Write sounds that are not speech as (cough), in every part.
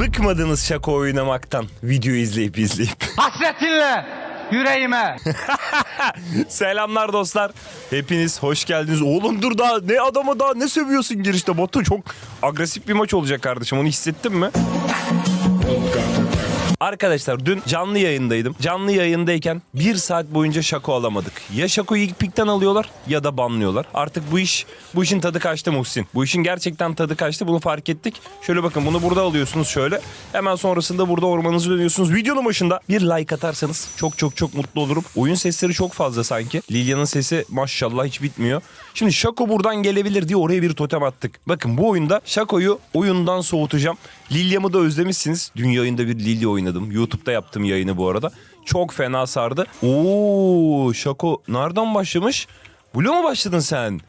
Bıkmadınız şaka oynamaktan video izleyip izleyip. (laughs) Hasretinle yüreğime. (laughs) Selamlar dostlar. Hepiniz hoş geldiniz. Oğlum dur daha ne adama daha ne sövüyorsun girişte Batu çok agresif bir maç olacak kardeşim onu hissettin mi? Arkadaşlar dün canlı yayındaydım. Canlı yayındayken bir saat boyunca şako alamadık. Ya şakoyu ilk pikten alıyorlar ya da banlıyorlar. Artık bu iş bu işin tadı kaçtı Muhsin. Bu işin gerçekten tadı kaçtı. Bunu fark ettik. Şöyle bakın bunu burada alıyorsunuz şöyle. Hemen sonrasında burada ormanınızı dönüyorsunuz. Videonun başında bir like atarsanız çok çok çok mutlu olurum. Oyun sesleri çok fazla sanki. Lilya'nın sesi maşallah hiç bitmiyor. Şimdi Şako buradan gelebilir diye oraya bir totem attık. Bakın bu oyunda Şako'yu oyundan soğutacağım. Lilya'mı da özlemişsiniz. Dün yayında bir Lilya oynadım. YouTube'da yaptım yayını bu arada. Çok fena sardı. Oo, Şako nereden başlamış? Blue mu başladın sen?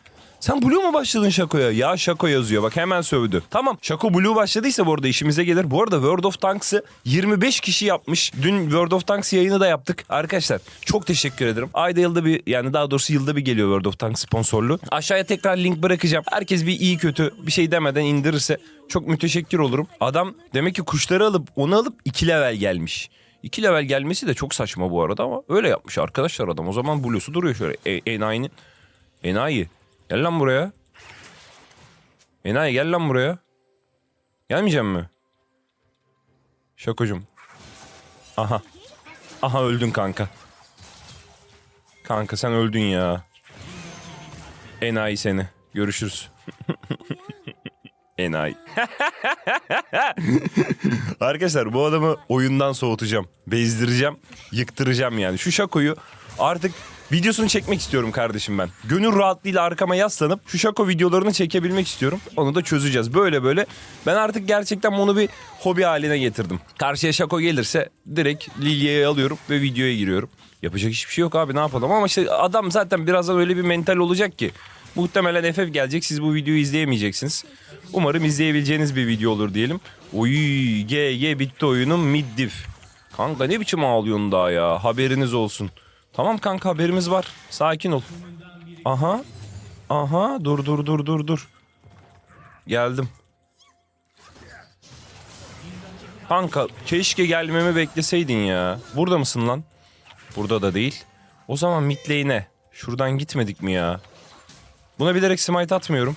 Sen Blue mu başladın Şako'ya? Ya Şako yazıyor bak hemen sövdü. Tamam Şako Blue başladıysa bu arada işimize gelir. Bu arada World of Tanks'ı 25 kişi yapmış. Dün World of Tanks yayını da yaptık. Arkadaşlar çok teşekkür ederim. Ayda yılda bir yani daha doğrusu yılda bir geliyor World of Tanks sponsorlu. Aşağıya tekrar link bırakacağım. Herkes bir iyi kötü bir şey demeden indirirse çok müteşekkir olurum. Adam demek ki kuşları alıp onu alıp 2 level gelmiş. 2 level gelmesi de çok saçma bu arada ama öyle yapmış arkadaşlar adam. O zaman Blue'su duruyor şöyle. E, Enayi'nin. Enayi. Gel lan buraya. Enayi gel lan buraya. Gelmeyecek mi? Şakocum. Aha. Aha öldün kanka. Kanka sen öldün ya. Enayi seni. Görüşürüz. (laughs) Enayi. (laughs) Arkadaşlar bu adamı oyundan soğutacağım. Bezdireceğim. Yıktıracağım yani. Şu şakoyu artık videosunu çekmek istiyorum kardeşim ben. Gönül rahatlığıyla arkama yaslanıp şu şako videolarını çekebilmek istiyorum. Onu da çözeceğiz. Böyle böyle. Ben artık gerçekten bunu bir hobi haline getirdim. Karşıya şako gelirse direkt Lilya'yı alıyorum ve videoya giriyorum. Yapacak hiçbir şey yok abi ne yapalım ama işte adam zaten birazdan öyle bir mental olacak ki. Muhtemelen FF gelecek siz bu videoyu izleyemeyeceksiniz. Umarım izleyebileceğiniz bir video olur diyelim. Oy GG bitti oyunun mid diff. Kanka ne biçim ağlıyorsun daha ya haberiniz olsun. Tamam kanka haberimiz var. Sakin ol. Aha. Aha dur dur dur dur dur. Geldim. Kanka keşke gelmemi bekleseydin ya. Burada mısın lan? Burada da değil. O zaman mid lane'e. Şuradan gitmedik mi ya? Buna bilerek smite atmıyorum.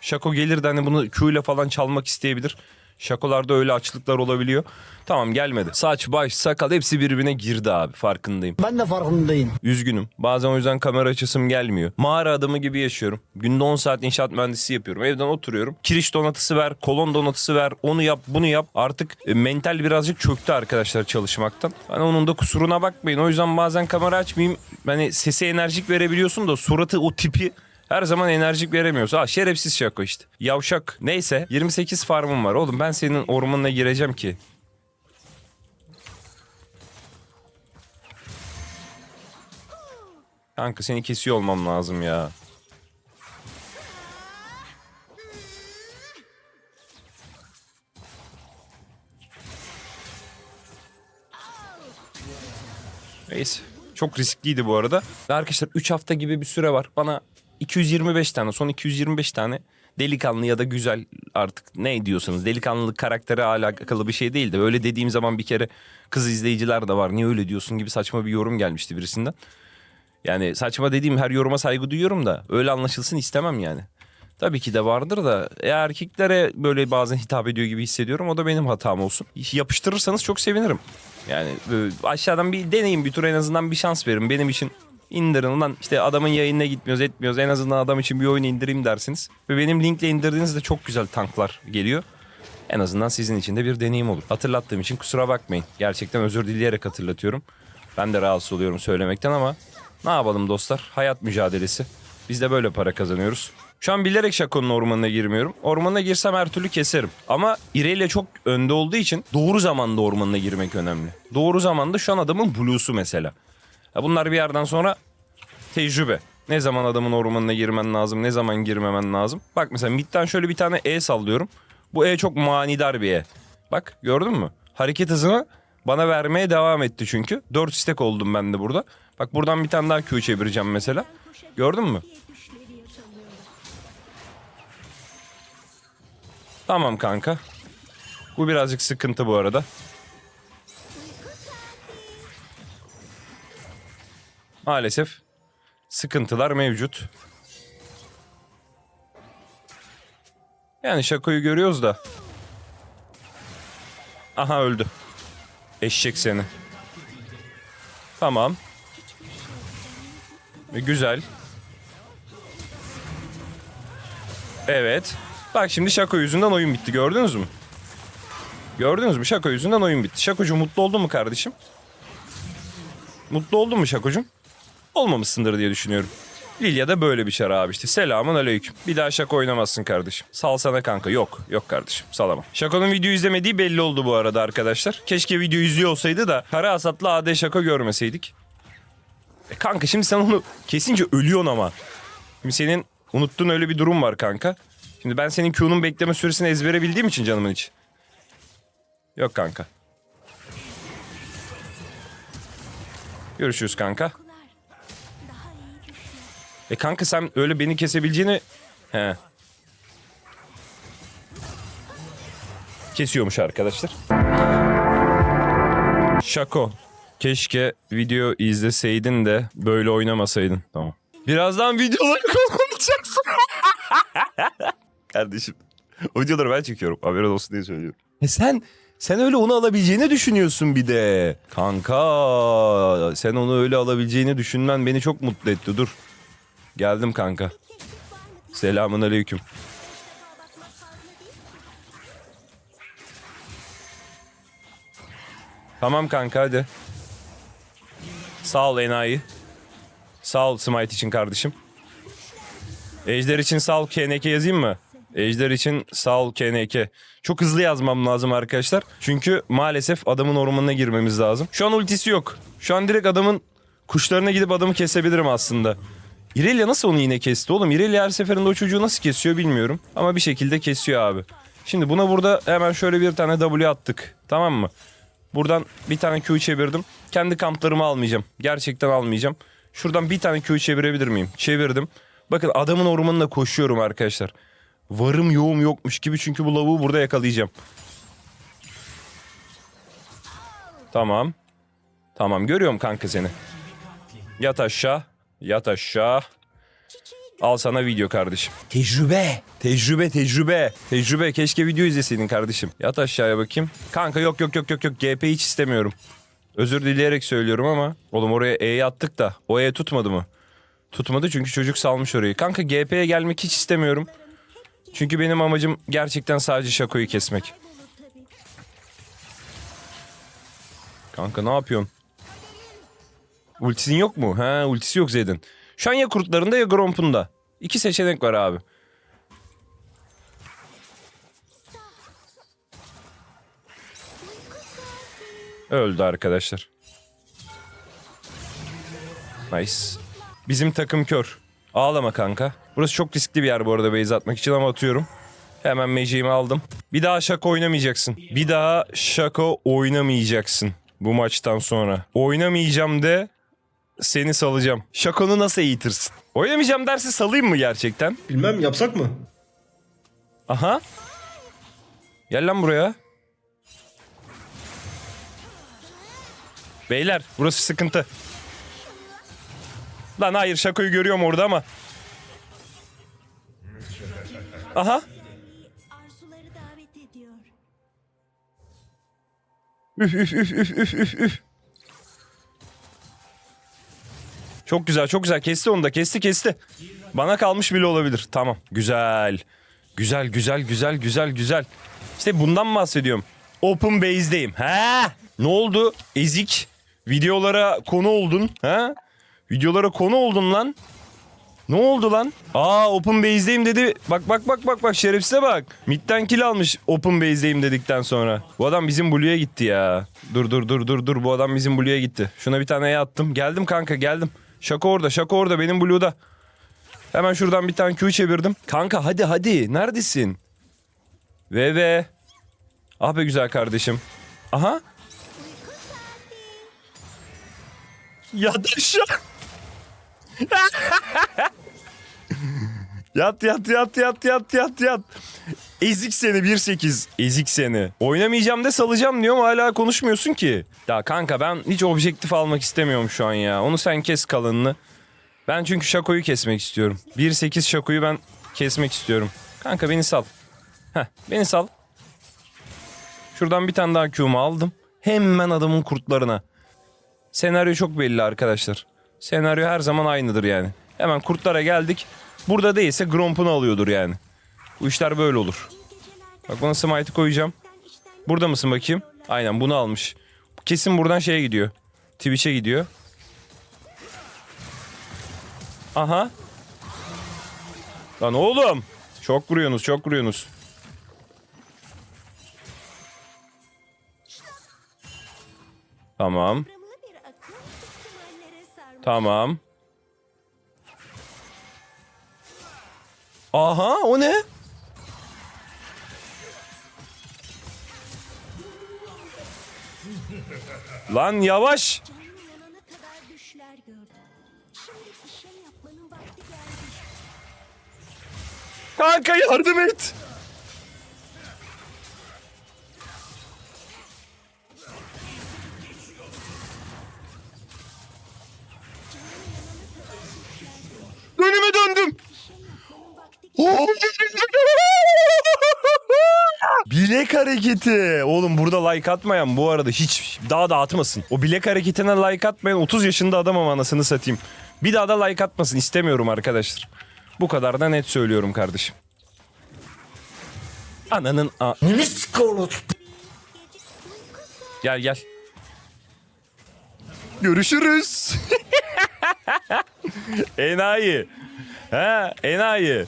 Şako gelir de hani bunu Q ile falan çalmak isteyebilir. Şakolarda öyle açlıklar olabiliyor. Tamam gelmedi. Saç, baş, sakal hepsi birbirine girdi abi farkındayım. Ben de farkındayım. Üzgünüm. Bazen o yüzden kamera açısım gelmiyor. Mağara adamı gibi yaşıyorum. Günde 10 saat inşaat mühendisi yapıyorum. Evden oturuyorum. Kiriş donatısı ver, kolon donatısı ver, onu yap, bunu yap. Artık e, mental birazcık çöktü arkadaşlar çalışmaktan. Hani onun da kusuruna bakmayın. O yüzden bazen kamera açmayayım. Hani sesi enerjik verebiliyorsun da suratı o tipi her zaman enerjik veremiyorsun. Ha şerefsiz şako işte. Yavşak. Neyse 28 farmım var. Oğlum ben senin ormanına gireceğim ki. Kanka seni kesiyor olmam lazım ya. Neyse. Çok riskliydi bu arada. Ve arkadaşlar 3 hafta gibi bir süre var. Bana 225 tane, son 225 tane delikanlı ya da güzel artık ne diyorsanız delikanlılık karaktere alakalı bir şey değil de öyle dediğim zaman bir kere kız izleyiciler de var. Niye öyle diyorsun gibi saçma bir yorum gelmişti birisinden. Yani saçma dediğim her yoruma saygı duyuyorum da öyle anlaşılsın istemem yani. Tabii ki de vardır da e, erkeklere böyle bazen hitap ediyor gibi hissediyorum. O da benim hatam olsun. Yapıştırırsanız çok sevinirim. Yani böyle aşağıdan bir deneyin bir tur en azından bir şans verin. Benim için indirin lan işte adamın yayınına gitmiyoruz etmiyoruz. En azından adam için bir oyun indireyim dersiniz. Ve benim linkle indirdiğinizde çok güzel tanklar geliyor. En azından sizin için de bir deneyim olur. Hatırlattığım için kusura bakmayın. Gerçekten özür dileyerek hatırlatıyorum. Ben de rahatsız oluyorum söylemekten ama ne yapalım dostlar? Hayat mücadelesi. Biz de böyle para kazanıyoruz. Şu an bilerek Şako'nun ormanına girmiyorum. Ormanına girsem her türlü keserim. Ama İreyle çok önde olduğu için doğru zamanda ormanına girmek önemli. Doğru zamanda şu an adamın Blue'su mesela. Ya bunlar bir yerden sonra tecrübe. Ne zaman adamın ormanına girmen lazım, ne zaman girmemen lazım. Bak mesela midden şöyle bir tane E sallıyorum. Bu E çok manidar bir E. Bak gördün mü? Hareket hızını bana vermeye devam etti çünkü. 4 stack oldum ben de burada. Bak buradan bir tane daha Q çevireceğim mesela. Gördün mü? Tamam kanka. Bu birazcık sıkıntı bu arada. Maalesef sıkıntılar mevcut. Yani şakoyu görüyoruz da. Aha öldü. Eşek seni. Tamam. E, Güzel. Evet. Bak şimdi şaka yüzünden oyun bitti gördünüz mü? Gördünüz mü? Şaka yüzünden oyun bitti. Şakocu mutlu oldun mu kardeşim? Mutlu oldun mu Şakocum? Olmamışsındır diye düşünüyorum. Lilia da böyle bir şara abi işte. Selamun aleyküm. Bir daha şaka oynamazsın kardeşim. Sal sana kanka. Yok. Yok kardeşim. Salamam. Şako'nun video izlemediği belli oldu bu arada arkadaşlar. Keşke video izliyor olsaydı da kara hasatlı AD şaka görmeseydik. E kanka şimdi sen onu kesince ölüyorsun ama. Şimdi senin unuttuğun öyle bir durum var kanka. Şimdi ben senin Q'nun bekleme süresini ezbere bildiğim için canımın içi. Yok kanka. Görüşürüz kanka. E kanka sen öyle beni kesebileceğini... He. Kesiyormuş arkadaşlar. Şako. Keşke video izleseydin de böyle oynamasaydın. Tamam. Birazdan videoları (laughs) kullanacaksın. (laughs) Kardeşim. O videoları ben çekiyorum. Haberin olsun diye söylüyorum. E sen sen öyle onu alabileceğini düşünüyorsun bir de. Kanka sen onu öyle alabileceğini düşünmen beni çok mutlu etti. Dur. Geldim kanka. Selamun aleyküm. Tamam kanka hadi. Sağ ol enayi. Sağ ol Smite için kardeşim. Ejder için sağ ol KNK yazayım mı? Ejder için sağ ol KNK. Çok hızlı yazmam lazım arkadaşlar. Çünkü maalesef adamın ormanına girmemiz lazım. Şu an ultisi yok. Şu an direkt adamın kuşlarına gidip adamı kesebilirim aslında. İrelia nasıl onu yine kesti oğlum? İrelia her seferinde o çocuğu nasıl kesiyor bilmiyorum. Ama bir şekilde kesiyor abi. Şimdi buna burada hemen şöyle bir tane W attık. Tamam mı? Buradan bir tane Q çevirdim. Kendi kamplarımı almayacağım. Gerçekten almayacağım. Şuradan bir tane Q çevirebilir miyim? Çevirdim. Bakın adamın ormanına koşuyorum arkadaşlar. Varım yoğum yokmuş gibi çünkü bu lavuğu burada yakalayacağım. Tamam. Tamam görüyorum kanka seni. Yat aşağı. Yat aşağı. Al sana video kardeşim. Tecrübe. Tecrübe tecrübe. Tecrübe. Keşke video izleseydin kardeşim. Yat aşağıya bakayım. Kanka yok yok yok yok yok. GP hiç istemiyorum. Özür dileyerek söylüyorum ama. Oğlum oraya E'yi attık da. O E tutmadı mı? Tutmadı çünkü çocuk salmış orayı. Kanka GP'ye gelmek hiç istemiyorum. Çünkü benim amacım gerçekten sadece Şako'yu kesmek. Kanka ne yapıyorsun? Ultisin yok mu? Ha ultisi yok Zed'in. Şu an ya kurtlarında ya Gromp'unda. İki seçenek var abi. Öldü arkadaşlar. Nice. Bizim takım kör. Ağlama kanka. Burası çok riskli bir yer bu arada base atmak için ama atıyorum. Hemen meceğimi aldım. Bir daha şaka oynamayacaksın. Bir daha şaka oynamayacaksın. Bu maçtan sonra. Oynamayacağım de seni salacağım. Şakonu nasıl eğitirsin? Oynamayacağım dersi salayım mı gerçekten? Bilmem yapsak mı? Aha. Gel lan buraya. Beyler burası sıkıntı. Lan hayır şakoyu görüyorum orada ama. Aha. arzuları davet ediyor. Üf üf üf üf üf üf Çok güzel çok güzel kesti onu da kesti kesti. Bana kalmış bile olabilir. Tamam güzel. Güzel güzel güzel güzel güzel. İşte bundan bahsediyorum. Open base'deyim. Ha? Ne oldu? Ezik. Videolara konu oldun. Ha? Videolara konu oldun lan. Ne oldu lan? Aa open base'deyim dedi. Bak bak bak bak bak şerefsize bak. Mid'den kill almış open base'deyim dedikten sonra. Bu adam bizim Blue'ya gitti ya. Dur dur dur dur dur bu adam bizim Blue'ya gitti. Şuna bir tane E attım. Geldim kanka geldim. Şaka orada şaka orada benim Blue'da. Hemen şuradan bir tane Q çevirdim. Kanka hadi hadi neredesin? Ve. Ah be güzel kardeşim. Aha. Yat aşağı. (laughs) Yat yat yat yat yat yat yat. Ezik seni 1-8. Ezik seni. Oynamayacağım de salacağım diyorum hala konuşmuyorsun ki. Ya kanka ben hiç objektif almak istemiyorum şu an ya. Onu sen kes kalınını. Ben çünkü Şako'yu kesmek istiyorum. 1-8 Şako'yu ben kesmek istiyorum. Kanka beni sal. Heh beni sal. Şuradan bir tane daha Q'mu aldım. Hemen adamın kurtlarına. Senaryo çok belli arkadaşlar. Senaryo her zaman aynıdır yani. Hemen kurtlara geldik. Burada değilse Gromp'unu alıyordur yani. Bu işler böyle olur. Bak buna smite'ı koyacağım. Burada mısın bakayım? Aynen bunu almış. Kesin buradan şeye gidiyor. Twitch'e gidiyor. Aha. Lan oğlum. Çok vuruyorsunuz çok vuruyorsunuz. Tamam. Tamam. Aha o ne? Vakti geldi. Kanka yardım et. Hareketi. Oğlum burada like atmayan bu arada hiç daha da atmasın. O bilek hareketine like atmayan 30 yaşında adamım anasını satayım. Bir daha da like atmasın istemiyorum arkadaşlar. Bu kadar da net söylüyorum kardeşim. Ananın a... Gel gel. Görüşürüz. (laughs) enayi. He enayi.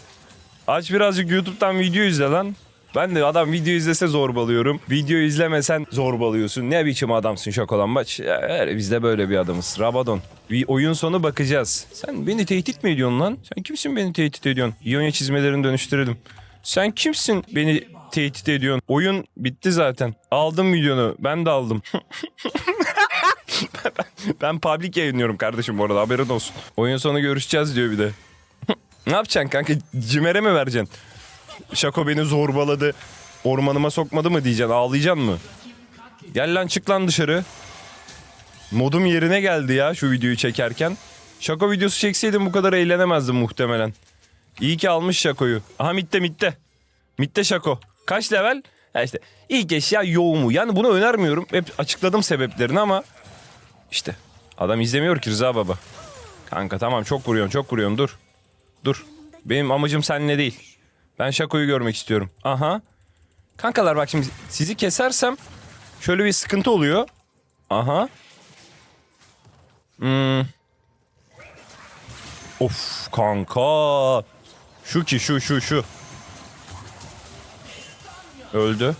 Aç birazcık YouTube'dan video izle lan. Ben de adam video izlese zorbalıyorum. Video izlemesen zorbalıyorsun. Ne biçim adamsın şokolambaç. Ya, biz de böyle bir adamız. Rabadon. Bir oyun sonu bakacağız. Sen beni tehdit mi ediyorsun lan? Sen kimsin beni tehdit ediyorsun? İonya çizmelerini dönüştürelim. Sen kimsin beni tehdit ediyorsun? Oyun bitti zaten. Aldım videonu. Ben de aldım. (laughs) ben public yayınlıyorum kardeşim bu arada haberin olsun. Oyun sonu görüşeceğiz diyor bir de. (laughs) ne yapacaksın kanka? Cimere mi vereceksin? Şako beni zorbaladı. Ormanıma sokmadı mı diyeceksin? Ağlayacaksın mı? Gel lan çık lan dışarı. Modum yerine geldi ya şu videoyu çekerken. Şako videosu çekseydim bu kadar eğlenemezdim muhtemelen. İyi ki almış Şako'yu. Aha mitte mitte. Mitte Şako. Kaç level? Ha işte ilk eşya yoğumu. Yani bunu önermiyorum. Hep açıkladım sebeplerini ama işte adam izlemiyor ki Rıza baba. Kanka tamam çok vuruyorsun çok vuruyorsun dur. Dur. Benim amacım seninle değil. Ben Şako'yu görmek istiyorum. Aha. Kankalar bak şimdi sizi kesersem şöyle bir sıkıntı oluyor. Aha. Hmm. Of kanka. Şu ki şu şu şu. Öldü.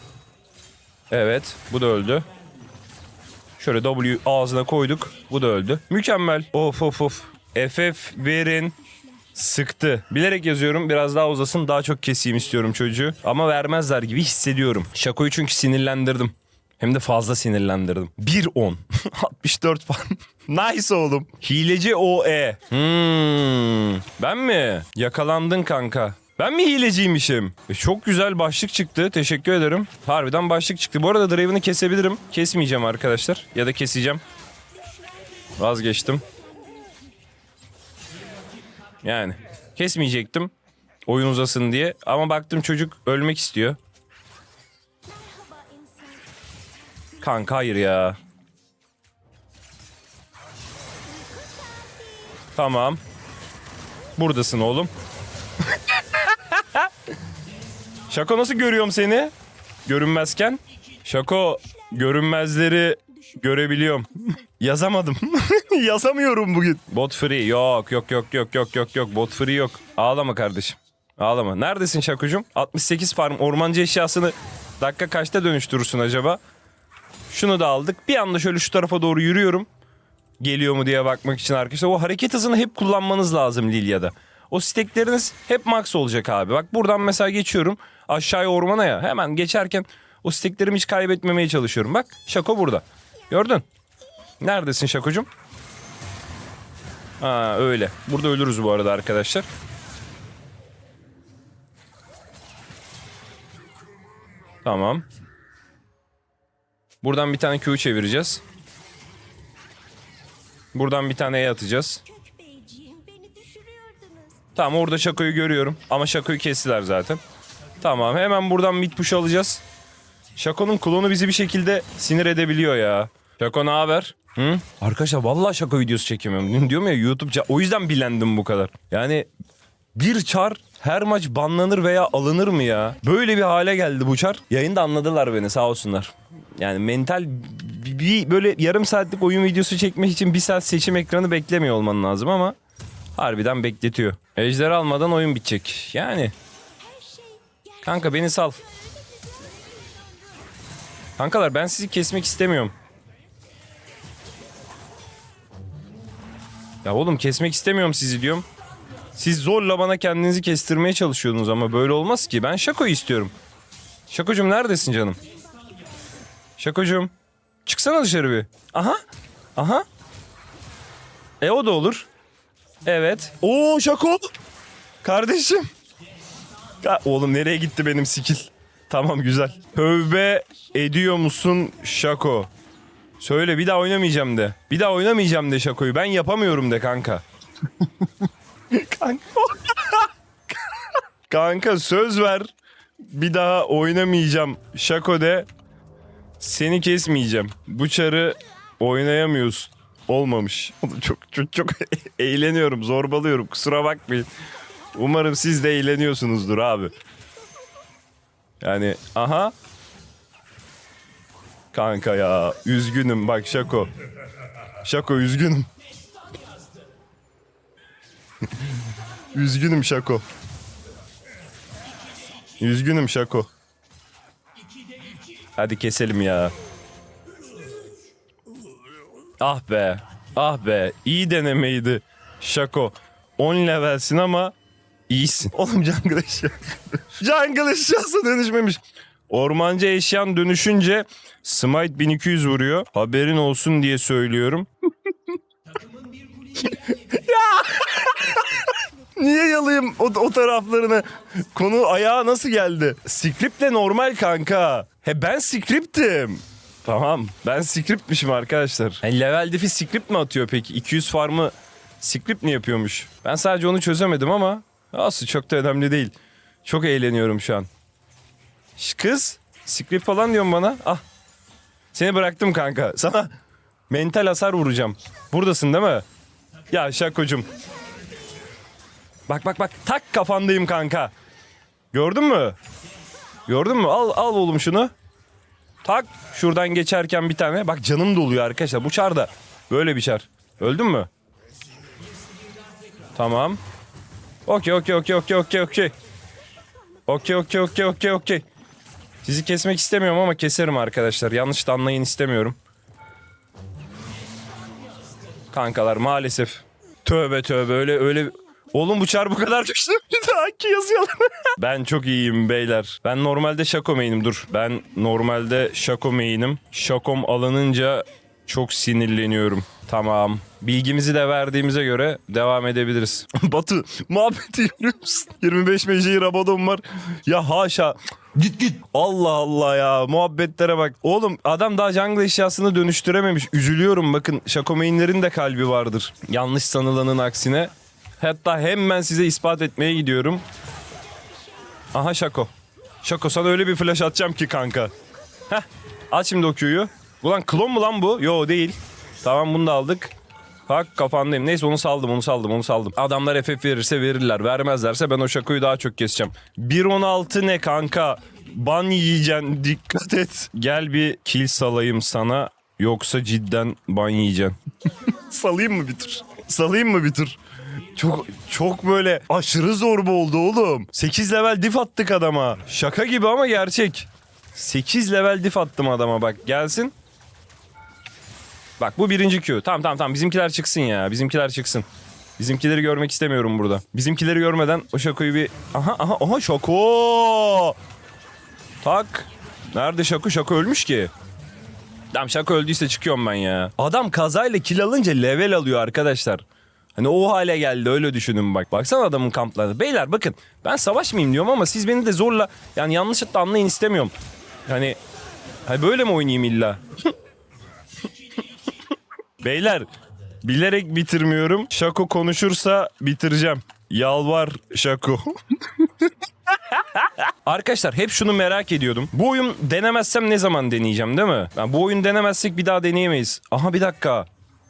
Evet bu da öldü. Şöyle W ağzına koyduk. Bu da öldü. Mükemmel. Of of of. FF verin. Sıktı. Bilerek yazıyorum biraz daha uzasın daha çok keseyim istiyorum çocuğu. Ama vermezler gibi hissediyorum. Şakoyu çünkü sinirlendirdim. Hem de fazla sinirlendirdim. 1-10. 64 (laughs) falan. nice oğlum. Hileci OE. Hmm. Ben mi? Yakalandın kanka. Ben mi hileciymişim? E, çok güzel başlık çıktı. Teşekkür ederim. Harbiden başlık çıktı. Bu arada Draven'ı kesebilirim. Kesmeyeceğim arkadaşlar. Ya da keseceğim. Vazgeçtim. Yani kesmeyecektim. Oyun uzasın diye. Ama baktım çocuk ölmek istiyor. Kanka hayır ya. Tamam. Buradasın oğlum. (laughs) Şako nasıl görüyorum seni? Görünmezken. Şako görünmezleri görebiliyorum. Yazamadım. (laughs) Yazamıyorum bugün. Bot free yok yok yok yok yok yok yok bot free yok. Ağlama kardeşim. Ağlama. Neredesin Şakocuğum? 68 farm ormancı eşyasını dakika kaçta dönüştürürsün acaba? Şunu da aldık. Bir anda şöyle şu tarafa doğru yürüyorum. Geliyor mu diye bakmak için arkadaşlar. O hareket hızını hep kullanmanız lazım Lilya'da. O stekleriniz hep max olacak abi. Bak buradan mesela geçiyorum. Aşağıya ormana ya. Hemen geçerken o steklerimi hiç kaybetmemeye çalışıyorum. Bak Şako burada. Gördün. Neredesin Şakocuğum? Ha öyle. Burada ölürüz bu arada arkadaşlar. Tamam. Buradan bir tane Q çevireceğiz. Buradan bir tane E atacağız. Tamam orada Şako'yu görüyorum. Ama Şako'yu kestiler zaten. Tamam hemen buradan mid push alacağız. Şako'nun klonu bizi bir şekilde sinir edebiliyor ya. Şako ne haber? Hı? Arkadaşlar vallahi Şako videosu çekemiyorum. Dün diyorum ya YouTube o yüzden bilendim bu kadar. Yani bir çar her maç banlanır veya alınır mı ya? Böyle bir hale geldi bu çar. Yayında anladılar beni sağ olsunlar. Yani mental bir, böyle yarım saatlik oyun videosu çekmek için bir saat seçim ekranı beklemiyor olman lazım ama harbiden bekletiyor. Ejder almadan oyun bitecek. Yani kanka beni sal. Kankalar ben sizi kesmek istemiyorum. Ya oğlum kesmek istemiyorum sizi diyorum. Siz zorla bana kendinizi kestirmeye çalışıyordunuz ama böyle olmaz ki. Ben Şako'yu istiyorum. Şakocuğum neredesin canım? Şakocuğum. Çıksana dışarı bir. Aha. Aha. E o da olur. Evet. Oo Şako. Kardeşim. Ya, oğlum nereye gitti benim skill? Tamam güzel. Tövbe ediyor musun Şako? Söyle bir daha oynamayacağım de. Bir daha oynamayacağım de Şako'yu. Ben yapamıyorum de kanka. (laughs) kanka. kanka söz ver. Bir daha oynamayacağım Şako de. Seni kesmeyeceğim. Bu çarı oynayamıyorsun. Olmamış. (laughs) Çok çok çok (laughs) eğleniyorum, zorbalıyorum. Kusura bakmayın. Umarım siz de eğleniyorsunuzdur abi. Yani aha. Kanka ya üzgünüm bak Şako. Şako üzgünüm. (laughs) üzgünüm Şako. Üzgünüm Şako. Hadi keselim ya. Ah be. Ah be. İyi denemeydi. Şako. 10 levelsin ama iyisin. Oğlum jungle eşya. (laughs) jungle eşyası dönüşmemiş. Ormancı eşyan dönüşünce Smite 1200 vuruyor. Haberin olsun diye söylüyorum. (laughs) ya! Niye yalayım o, o taraflarını? Konu ayağa nasıl geldi? Script de normal kanka. He ben script'im. Tamam ben script'mişim arkadaşlar. Yani level diff'i script mi atıyor peki? 200 farmı script mi yapıyormuş? Ben sadece onu çözemedim ama aslında çok da önemli değil. Çok eğleniyorum şu an. Şş, Kız script falan diyorsun bana. Ah seni bıraktım kanka. Sana mental hasar vuracağım. Buradasın değil mi? Ya şakocum. Bak bak bak tak kafandayım kanka. Gördün mü? Gördün mü? Al al oğlum şunu. Tak şuradan geçerken bir tane. Bak canım doluyor arkadaşlar. Bu çar da böyle bir çar. Öldün mü? Tamam. Okey okey okey okey okey okey. Okey okey okey okey okey. Sizi kesmek istemiyorum ama keserim arkadaşlar. Yanlış da anlayın istemiyorum. Kankalar maalesef. Tövbe tövbe öyle öyle Oğlum bu çar bu kadar güçlü? (laughs) Bir daha ki yazıyorlar. (laughs) ben çok iyiyim beyler. Ben normalde şako main'im dur. Ben normalde şako main'im. Şakom alınınca çok sinirleniyorum. Tamam. Bilgimizi de verdiğimize göre devam edebiliriz. (laughs) Batu muhabbeti görüyor musun? 25 meceyi Rabadon var. Ya haşa. Git git. Allah Allah ya muhabbetlere bak. Oğlum adam daha jungle eşyasını dönüştürememiş. Üzülüyorum bakın Şako main'lerin de kalbi vardır. Yanlış sanılanın aksine. Hatta hemen size ispat etmeye gidiyorum. Aha Şako. Şako sana öyle bir flash atacağım ki kanka. Heh. Al şimdi o Q'yu. Ulan klon mu lan bu? Yo değil. Tamam bunu da aldık. Bak kafandayım. Neyse onu saldım onu saldım onu saldım. Adamlar FF verirse verirler. Vermezlerse ben o Şako'yu daha çok keseceğim. 1.16 ne kanka? Ban yiyeceksin dikkat et. Gel bir kill salayım sana. Yoksa cidden ban yiyeceksin. (laughs) Salayım mı bir tur? Salayım mı bir tur? Çok çok böyle aşırı zorba oldu oğlum. 8 level diff attık adama. Şaka gibi ama gerçek. 8 level diff attım adama bak gelsin. Bak bu birinci Q. Tamam tamam tamam bizimkiler çıksın ya. Bizimkiler çıksın. Bizimkileri görmek istemiyorum burada. Bizimkileri görmeden o Şako'yu bir... Aha aha aha Şako! Tak. Nerede Şako? Şako ölmüş ki. Tamam Şako öldüyse çıkıyorum ben ya. Adam kazayla kill alınca level alıyor arkadaşlar. Hani o hale geldi öyle düşünün bak. Baksana adamın kamplarına. Beyler bakın ben savaşmayayım diyorum ama siz beni de zorla yani yanlış da anlayın istemiyorum. Hani, hani böyle mi oynayayım illa? (laughs) Beyler bilerek bitirmiyorum. Şako konuşursa bitireceğim. Yalvar Şako. (laughs) Arkadaşlar hep şunu merak ediyordum. Bu oyun denemezsem ne zaman deneyeceğim değil mi? Yani bu oyun denemezsek bir daha deneyemeyiz. Aha bir dakika.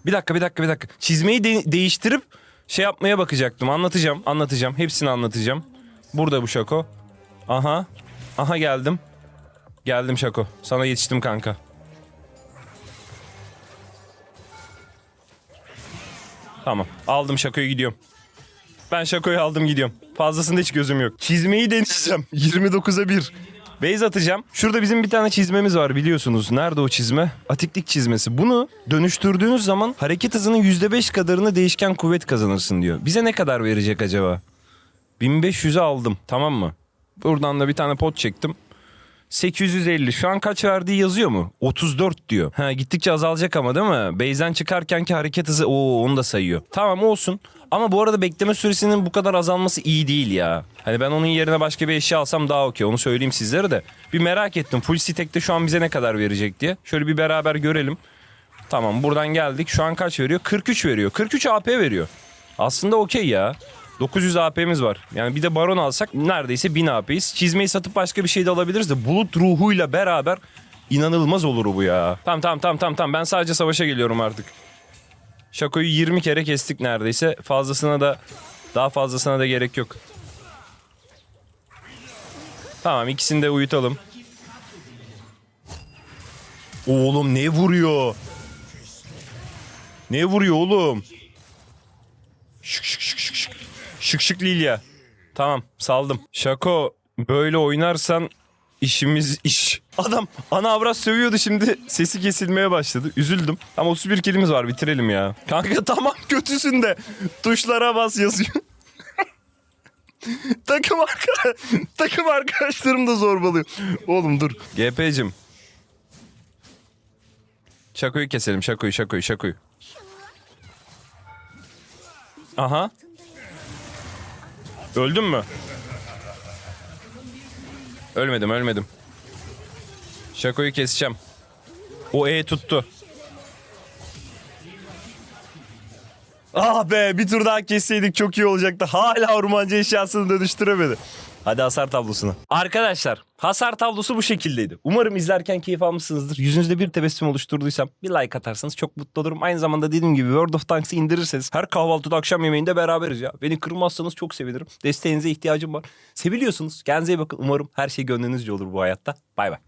Bir dakika bir dakika bir dakika. Çizmeyi de- değiştirip şey yapmaya bakacaktım. Anlatacağım anlatacağım. Hepsini anlatacağım. Burada bu Şako. Aha. Aha geldim. Geldim Şako. Sana yetiştim kanka. Tamam. Aldım Şako'yu gidiyorum. Ben Şako'yu aldım gidiyorum. Fazlasında hiç gözüm yok. Çizmeyi deneyeceğim. (laughs) 29'a 1. Base atacağım. Şurada bizim bir tane çizmemiz var biliyorsunuz. Nerede o çizme? Atiklik çizmesi. Bunu dönüştürdüğünüz zaman hareket hızının %5 kadarını değişken kuvvet kazanırsın diyor. Bize ne kadar verecek acaba? 1500'e aldım tamam mı? Buradan da bir tane pot çektim. 850. Şu an kaç verdiği yazıyor mu? 34 diyor. Ha gittikçe azalacak ama değil mi? Base'den çıkarkenki hareket hızı o onu da sayıyor. Tamam olsun. Ama bu arada bekleme süresinin bu kadar azalması iyi değil ya. Hani ben onun yerine başka bir eşya alsam daha okey. Onu söyleyeyim sizlere de. Bir merak ettim. Full stack'te şu an bize ne kadar verecek diye. Şöyle bir beraber görelim. Tamam buradan geldik. Şu an kaç veriyor? 43 veriyor. 43 AP veriyor. Aslında okey ya. 900 AP'miz var. Yani bir de baron alsak neredeyse 1000 AP'yiz. Çizmeyi satıp başka bir şey de alabiliriz de bulut ruhuyla beraber inanılmaz olur bu ya. Tamam tamam tamam tamam tamam ben sadece savaşa geliyorum artık. Şakoyu 20 kere kestik neredeyse. Fazlasına da daha fazlasına da gerek yok. Tamam ikisini de uyutalım. Oğlum ne vuruyor? Ne vuruyor oğlum? Şık şık şık şık Lilya. Tamam saldım. Şako böyle oynarsan işimiz iş. Adam ana avrat sövüyordu şimdi sesi kesilmeye başladı. Üzüldüm. Ama 31 kilimiz var bitirelim ya. Kanka (laughs) tamam kötüsün de tuşlara bas yazıyor. (laughs) takım arka takım arkadaşlarım da zorbalıyor. Oğlum dur. GP'cim. Şakoyu keselim şakoyu şakoyu şakoyu. Aha. Öldün mü? Ölmedim ölmedim. Şakoyu keseceğim. O E tuttu. Ah be bir tur daha kesseydik çok iyi olacaktı. Hala ormancı eşyasını dönüştüremedi. Hadi hasar tablosuna. Arkadaşlar hasar tablosu bu şekildeydi. Umarım izlerken keyif almışsınızdır. Yüzünüzde bir tebessüm oluşturduysam bir like atarsanız çok mutlu olurum. Aynı zamanda dediğim gibi World of Tanks'ı indirirseniz her kahvaltıda akşam yemeğinde beraberiz ya. Beni kırmazsanız çok sevinirim. Desteğinize ihtiyacım var. Seviliyorsunuz. Kendinize iyi bakın. Umarım her şey gönlünüzce olur bu hayatta. Bay bay.